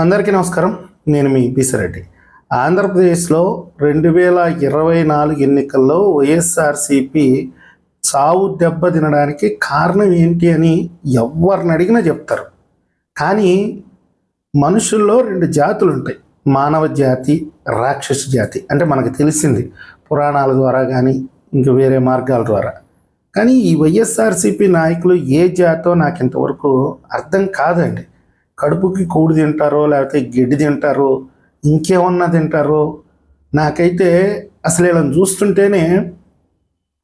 అందరికీ నమస్కారం. నేను మీ పిసిరెడ్డి ఆంధ్రప్రదేశ్లో రెండు వేల ఇరవై నాలుగు ఎన్నికల్లో వైఎస్ఆర్సిపి చావు దెబ్బ తినడానికి కారణం ఏంటి అని ఎవరిని అడిగినా చెప్తారు. కానీ మనుషుల్లో రెండు జాతులు ఉంటాయి. మానవ జాతి రాక్షస జాతి. అంటే మనకు తెలిసింది పురాణాల ద్వారా కానీ ఇంక వేరే మార్గాల ద్వారా. కానీ ఈ వైఎస్ఆర్సీపీ నాయకులు ఏ జాతో నాకు ఇంతవరకు అర్థం కాదండి. కడుపుకి కూడి తింటారో లేకపోతే గడ్డి తింటారో ఇంకేమన్నా తింటారో నాకైతే అసలు ఇలా చూస్తుంటేనే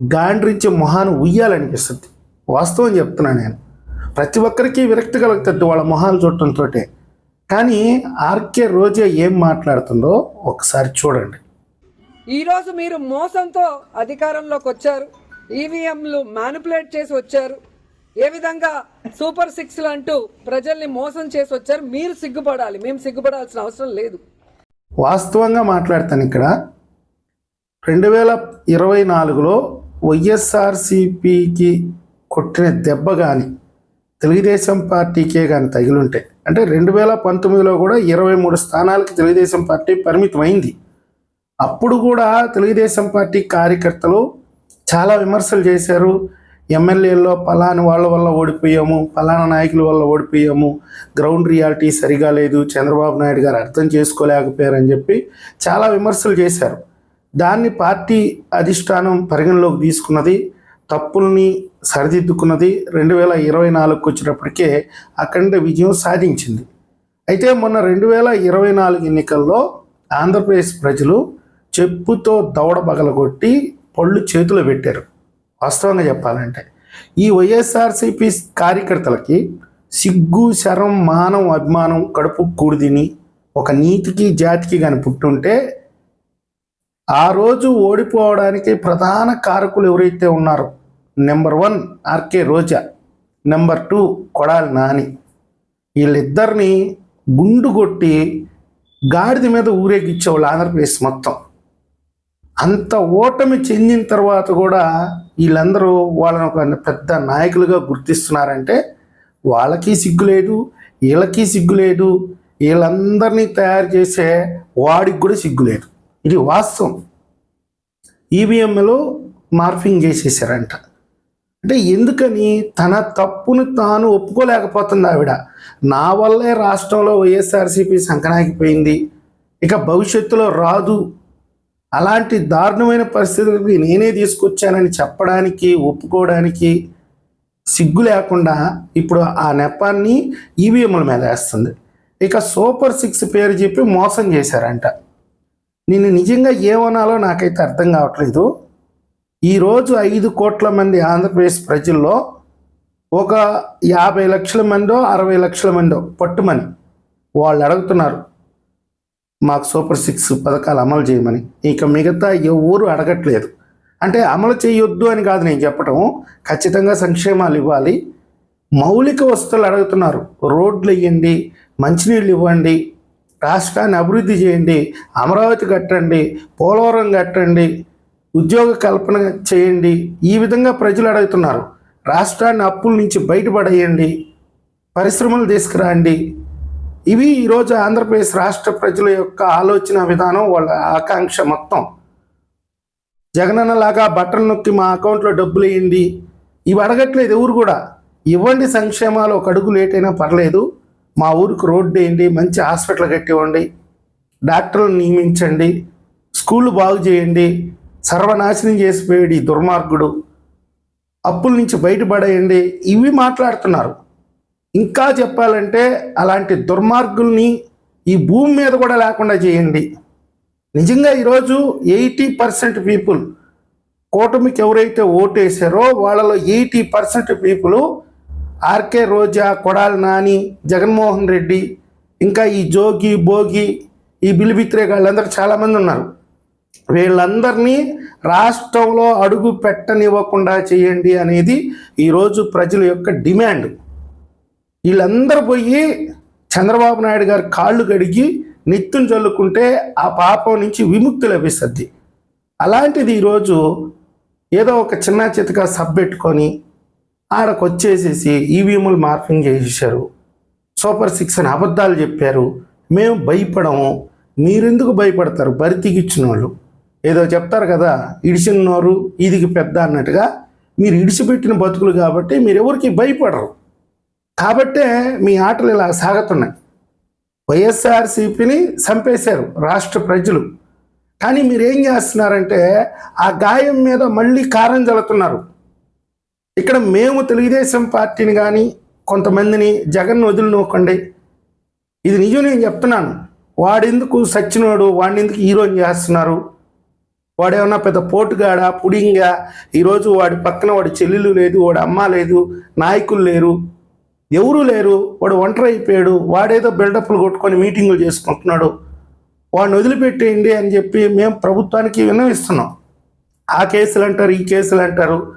గాండ్రించి మొహాన్ని ఉయ్యాలనిపిస్తుంది. వాస్తవం చెప్తున్నాను నేను. ప్రతి ఒక్కరికి విరక్తి కలుగుతుంది వాళ్ళ మొహాలు చూడటంతో కానీ ఆర్కే రోజే ఏం మాట్లాడుతుందో ఒకసారి చూడండి. ఈరోజు మీరు మోసంతో అధికారంలోకి వచ్చారు. ఈవీఎంలు మ్యానిపులేట్ చేసి వచ్చారు. ఏ విధంగా సూపర్ సిక్స్లు అంటూ ప్రజల్ని మోసం చేసి వచ్చారు? మీరు సిగ్గుపడాలి. మేము సిగ్గుపడాల్సిన అవసరం లేదు. వాస్తవంగా మాట్లాడతాను ఇక్కడ. రెండు వేల ఇరవై నాలుగులో వైఎస్ఆర్సిపికి కొట్టిన దెబ్బ కానీ తెలుగుదేశం పార్టీకే కానీ తగిలుంటే అంటే రెండు వేల పంతొమ్మిదిలో కూడా ఇరవై మూడు స్థానాలకి తెలుగుదేశం పార్టీ పరిమితమైంది. అప్పుడు కూడా తెలుగుదేశం పార్టీ కార్యకర్తలు చాలా విమర్శలు చేశారు. ఎమ్మెల్యేల్లో పలాని వాళ్ళ వల్ల ఓడిపోయాము పలానా నాయకుల వల్ల ఓడిపోయాము. గ్రౌండ్ రియాలిటీ సరిగా లేదు చంద్రబాబు నాయుడు గారు అర్థం చేసుకోలేకపోయారని చెప్పి చాలా విమర్శలు చేశారు. దాన్ని పార్టీ అధిష్టానం పరిగణలోకి తీసుకున్నది తప్పుల్ని సరిదిద్దుకున్నది రెండు వేల ఇరవై నాలుగుకి వచ్చినప్పటికే అఖండ విజయం సాధించింది. అయితే మొన్న రెండు వేల ఇరవై నాలుగు ఎన్నికల్లో ఆంధ్రప్రదేశ్ ప్రజలు చెప్పుతో దవడ బగలగొట్టి పళ్ళు చేతిలో పెట్టారు. వాస్తవంగా చెప్పాలంటే ఈ వైఎస్ఆర్సీపీ కార్యకర్తలకి సిగ్గు శరం మానం అభిమానం కడుపు కూడిదిని ఒక నీతికి జాతికి కానీ పుట్టుంటే ఆ రోజు ఓడిపోవడానికి ప్రధాన కారకులు ఎవరైతే ఉన్నారో number one RK Roja number two Kodali Nani. వీళ్ళిద్దరిని గుండు కొట్టి గాడిద మీద ఊరేగించేవాళ్ళు ఆంధ్రప్రదేశ్ మొత్తం. అంత ఓటమి చెందిన తర్వాత కూడా వీళ్ళందరూ వాళ్ళని ఒక పెద్ద నాయకులుగా గుర్తిస్తున్నారంటే వాళ్ళకి సిగ్గు లేదు వీళ్ళకి సిగ్గు లేదు వీళ్ళందరినీ తయారు చేసే వాడికి కూడా సిగ్గు లేదు. ఇది వాస్తవం. ఈవీఎంలో మార్ఫింగ్ చేసేసారంట. అంటే ఎందుకని తన తప్పును తాను ఒప్పుకోలేకపోతుంది ఆవిడ. నా వల్లే రాష్ట్రంలో వైఎస్ఆర్సీపీ సంకనాగిపోయింది. ఇక భవిష్యత్తులో రాదు. అలాంటి దారుణమైన పరిస్థితులకి నేనే తీసుకొచ్చానని చెప్పడానికి ఒప్పుకోవడానికి సిగ్గు లేకుండా ఇప్పుడు ఆ నెపాన్ని ఈవీఎంల మీద వేస్తుంది. ఇక సూపర్ సిక్స్ పేరు చెప్పి మోసం చేశారంట. నేను నిజంగా ఏమనాలో నాకైతే అర్థం కావట్లేదు. ఈరోజు ఐదు కోట్ల మంది ఆంధ్రప్రదేశ్ ప్రజల్లో ఒక యాభై లక్షల మందో అరవై లక్షల మందో పట్టుమని వాళ్ళు అడుగుతున్నారు. మాకు సూపర్ సిక్స్ పథకాలు అమలు చేయమని. ఇక మిగతా ఎవరు అడగట్లేదు. అంటే అమలు చేయొద్దు అని కాదు నేను చెప్పటం. ఖచ్చితంగా సంక్షేమాలు ఇవ్వాలి. మౌలిక వస్తువులు అడుగుతున్నారు. రోడ్లు ఇవ్వండి మంచినీళ్ళు ఇవ్వండి రాష్ట్రాన్ని అభివృద్ధి చేయండి అమరావతి కట్టండి పోలవరం కట్టండి ఉద్యోగ కల్పన చేయండి. ఈ విధంగా ప్రజలు అడుగుతున్నారు. రాష్ట్రాన్ని అప్పుల నుంచి బయటపడేయండి. పరిశ్రమలు తీసుకురండి. ఇవి ఈరోజు ఆంధ్రప్రదేశ్ రాష్ట్ర ప్రజల యొక్క ఆలోచన విధానం వాళ్ళ ఆకాంక్ష మొత్తం. జగనన్నలాగా బట్టలు నొక్కి మా అకౌంట్లో డబ్బులు వేయండి. ఇవి అడగట్లేదు ఎవరు కూడా. ఇవ్వండి సంక్షేమాలు ఒక అడుగు లేట్ అయినా పర్లేదు. మా ఊరికి రోడ్డు వేయండి మంచి హాస్పిటల్ కట్టివ్వండి. డాక్టర్లు నియమించండి. స్కూళ్ళు బాగు చేయండి. సర్వనాశనం చేసిపోయాడు ఈ దుర్మార్గుడు. అప్పుల నుంచి బయటపడేయండి. ఇవి మాట్లాడుతున్నారు. ఇంకా చెప్పాలంటే అలాంటి దుర్మార్గుల్ని ఈ భూమి మీద కూడా లేకుండా చేయండి. నిజంగా ఈరోజు ఎయిటీ పర్సెంట్ పీపుల్ కూటమికి ఎవరైతే ఓటేసారో వాళ్ళలో eighty percent people RK Roja Kodali Nani Jaganmohan Reddy ఇంకా ఈ జోగి భోగి ఈ బిలిబిత్రే వాళ్ళందరూ చాలామంది ఉన్నారు. వీళ్ళందరినీ రాష్ట్రంలో అడుగు పెట్టనివ్వకుండా చేయండి అనేది ఈరోజు ప్రజల యొక్క డిమాండ్. వీళ్ళందరూ పోయి చంద్రబాబు నాయుడు గారి కాళ్ళు కడిగి నిత్యం చల్లుకుంటే ఆ పాపం నుంచి విముక్తి లభిస్తుంది. అలాంటిది ఈరోజు ఏదో ఒక చిన్న చితక సబ్ పెట్టుకొని ఆడకు వచ్చేసేసి ఈవీఎంలు మార్పింగ్ చేసేసారు సూపర్ సిక్స్ అని అబద్ధాలు చెప్పారు. మేము భయపడము. మీరెందుకు భయపడతారు? బరితిగిచ్చిన వాళ్ళు ఏదో చెప్తారు కదా ఇడిచినోరు ఇదికి పెద్ద అన్నట్టుగా. మీరు ఇడిచిపెట్టిన బతుకులు కాబట్టి మీరు ఎవరికి భయపడరు. కాబట్టే మీ ఆటలు ఇలా సాగుతున్నాయి. వైఎస్ఆర్సీపీని చంపేశారు రాష్ట్ర ప్రజలు. కానీ మీరు ఏం చేస్తున్నారంటే ఆ గాయం మీద మళ్ళీ కారం జల్లుతున్నారు. ఇక్కడ మేము తెలుగుదేశం పార్టీని కానీ కొంతమందిని జగన్ వదిలినోకండి ఇది నిజం నేను చెప్తున్నాను. వాడెందుకు సచ్చినోడు? వాడిని ఎందుకు హీరోని చేస్తున్నారు? వాడేమన్నా పెద్ద పోటుగాడా పుడింగా? ఈరోజు వాడి పక్కన వాడి చెల్లెలు లేదు వాడి అమ్మ లేదు నాయకులు లేరు. ఎవరూ లేరు వాడు ఒంటరి అయిపోయాడు వాడేదో బిల్డప్లు కొట్టుకొని మీటింగులు చేసుకుంటున్నాడు వాడిని వదిలిపెట్టేయండి అని చెప్పి మేము ప్రభుత్వానికి విన్నవిస్తున్నాం. ఆ కేసులు అంటారు ఈ కేసులు అంటారు.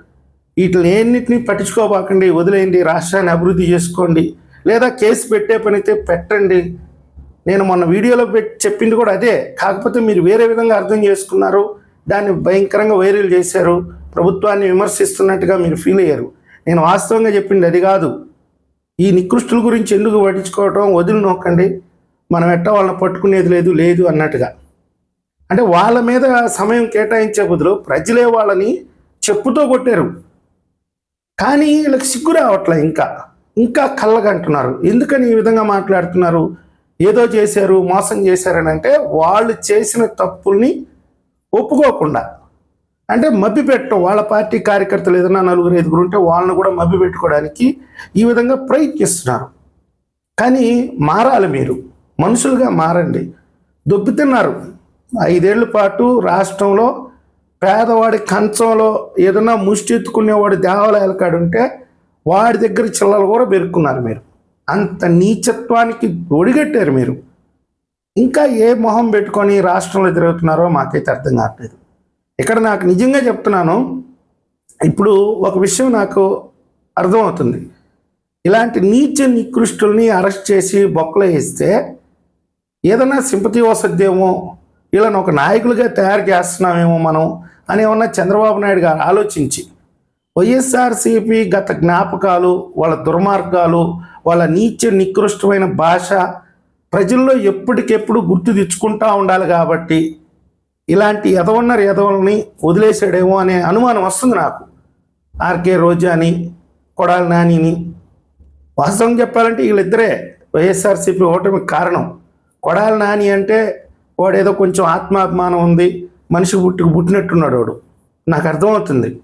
వీటిని పట్టించుకోబాకండి వదిలేయండి రాష్ట్రాన్ని అభివృద్ధి చేసుకోండి లేదా కేసు పెట్టే పనైతే పెట్టండి. నేను మొన్న వీడియోలో పెట్టి చెప్పింది కూడా అదే. కాకపోతే మీరు వేరే విధంగా అర్థం చేసుకున్నారు దాన్ని భయంకరంగా వైరల్ చేశారు ప్రభుత్వాన్ని విమర్శిస్తున్నట్టుగా మీరు ఫీల్ అయ్యారు. నేను వాస్తవంగా చెప్పింది అది కాదు. ఈ నికృష్టుల గురించి ఎందుకు పట్టించుకోవటం? వదిలి నొక్కండి. మనం ఎట్ట వాళ్ళని పట్టుకునేది లేదు లేదు అన్నట్టుగా. అంటే వాళ్ళ మీద సమయం కేటాయించే బదులు ప్రజలే వాళ్ళని చెప్పుతో కొట్టారు. కానీ వీళ్ళకి సిగ్గు రావట్లే ఇంకా. ఇంకా కళ్ళగంటున్నారు. ఎందుకని ఈ విధంగా మాట్లాడుతున్నారు? ఏదో చేశారు మోసం చేశారని అంటే వాళ్ళు చేసిన తప్పుల్ని ఒప్పుకోకుండా. అంటే మభ్య పెట్టడం వాళ్ళ పార్టీ కార్యకర్తలు ఏదైనా నలుగురు ఐదుగురు ఉంటే వాళ్ళని కూడా మభ్య పెట్టుకోవడానికి ఈ విధంగా ప్రయత్నిస్తున్నారు. కానీ మారాలి మీరు. మనుషులుగా మారండి. దొబ్బుతున్నారు ఐదేళ్ళ పాటు రాష్ట్రంలో పేదవాడి కంచంలో ఏదైనా ముష్టి ఎత్తుకునేవాడు దేవాలయాల కాడ ఉంటే వాడి దగ్గర చిల్లలు కూడా పెరుక్కున్నారు మీరు. అంత నీచత్వానికి ఒడిగట్టారు మీరు. ఇంకా ఏ మొహం పెట్టుకొని రాష్ట్రంలో తిరుగుతున్నారో మాకైతే అర్థం కావట్లేదు. ఇక్కడ నాకు నిజంగా చెప్తున్నాను ఇప్పుడు ఒక విషయం నాకు అర్థమవుతుంది. ఇలాంటి నీచ నికృష్టుల్ని అరెస్ట్ చేసి బొక్కలు వేస్తే ఏదైనా సింపతి వసద్దేమో వీళ్ళని ఒక నాయకులుగా తయారు చేస్తున్నామేమో మనం అని ఏమన్నా చంద్రబాబు నాయుడు గారు ఆలోచించి వైఎస్ఆర్సీపీ గత జ్ఞాపకాలు వాళ్ళ దుర్మార్గాలు వాళ్ళ నీచ నికృష్టమైన భాష ప్రజల్లో ఎప్పటికెప్పుడు గుర్తు తెచ్చుకుంటూ ఉండాలి కాబట్టి ఇలాంటి ఎదవన్నర ఎదవల్ని వదిలేసాడేమో అనే అనుమానం వస్తుంది నాకు. ఆర్కే రోజాని కొడాలి నానిని. వాస్తవం చెప్పాలంటే వీళ్ళిద్దరే వైఎస్ఆర్సీపీ ఓటమికి కారణం. కొడాలి నాని అంటే వాడేదో కొంచెం ఆత్మాభిమానం ఉంది మనిషి పుట్టుకు పుట్టినట్టున్నాడు వాడు. నాకు అర్థమవుతుంది.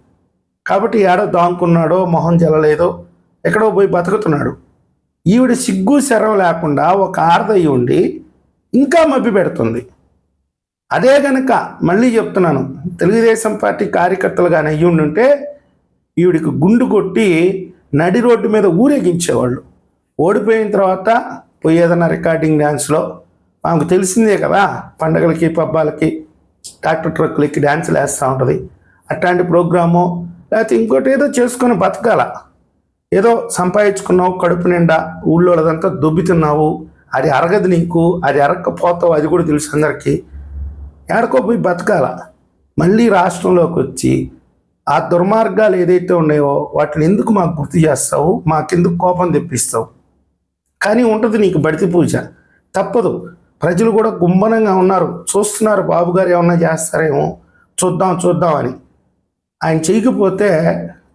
కాబట్టి ఏడో దాంకున్నాడో మొహం జల్లలేదో ఎక్కడో పోయి బతుకుతున్నాడు. ఈవిడ సిగ్గు శరం లేకుండా ఒక ఆడదయ్యి ఉండి ఇంకా మభ్య పెడుతుంది అదే గనక మళ్ళీ చెప్తున్నాను. తెలుగుదేశం పార్టీ కార్యకర్తలు కానీ అయ్యి ఉండుంటే ఈవిడికి గుండు కొట్టి నడి రోడ్డు మీద ఊరేగించేవాళ్ళు. ఓడిపోయిన తర్వాత పోయి రికార్డింగ్ డ్యాన్స్లో మాకు తెలిసిందే కదా పండగలకి పబ్బాలకి ట్రాక్టర్ ట్రక్కులకి డ్యాన్సులు వేస్తూ ఉంటుంది. అట్లాంటి ప్రోగ్రాము లేకపోతే ఇంకోటి ఏదో చేసుకొని బతకాల. ఏదో సంపాదించుకున్నావు కడుపు నిండా ఊళ్ళో అదంతా అది అరగదు నీకు అది అరగకపోతావు అది కూడా తెలుసు అందరికీ. ఎక్కడికో పోయి బతకాల. మళ్ళీ రాష్ట్రంలోకి వచ్చి ఆ దుర్మార్గాలు ఏదైతే ఉన్నాయో వాటిని ఎందుకు మాకు గుర్తు చేస్తావు? మాకెందుకు కోపం తెప్పిస్తావు? కానీ ఉంటుంది నీకు బడితి పూజ. తప్పదు. ప్రజలు కూడా గుంభనంగా ఉన్నారు. చూస్తున్నారు బాబు గారు ఏమన్నా చేస్తారేమో? చూద్దాం చూద్దాం అని. ఆయన చేయకపోతే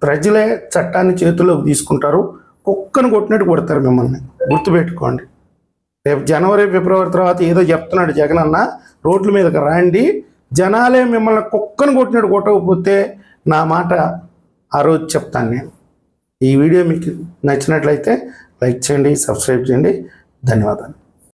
ప్రజలే చట్టాన్ని చేతుల్లోకి తీసుకుంటారు. కుక్కను కొట్టినట్టు కొడతారు మిమ్మల్ని. గుర్తుపెట్టుకోండి. రేపు జనవరి ఫిబ్రవరి తర్వాత ఏదో చెప్తున్నాడు జగన్ అన్న రోడ్ల మీదకి రండి. జనాలే మిమ్మల్ని కుక్కను కొట్టినట్టు కొట్టకపోతే నా మాట ఆ రోజు చెప్తాను నేను. ఈ వీడియో మీకు నచ్చినట్లయితే లైక్ చేయండి సబ్స్క్రైబ్ చేయండి. ధన్యవాదాలు.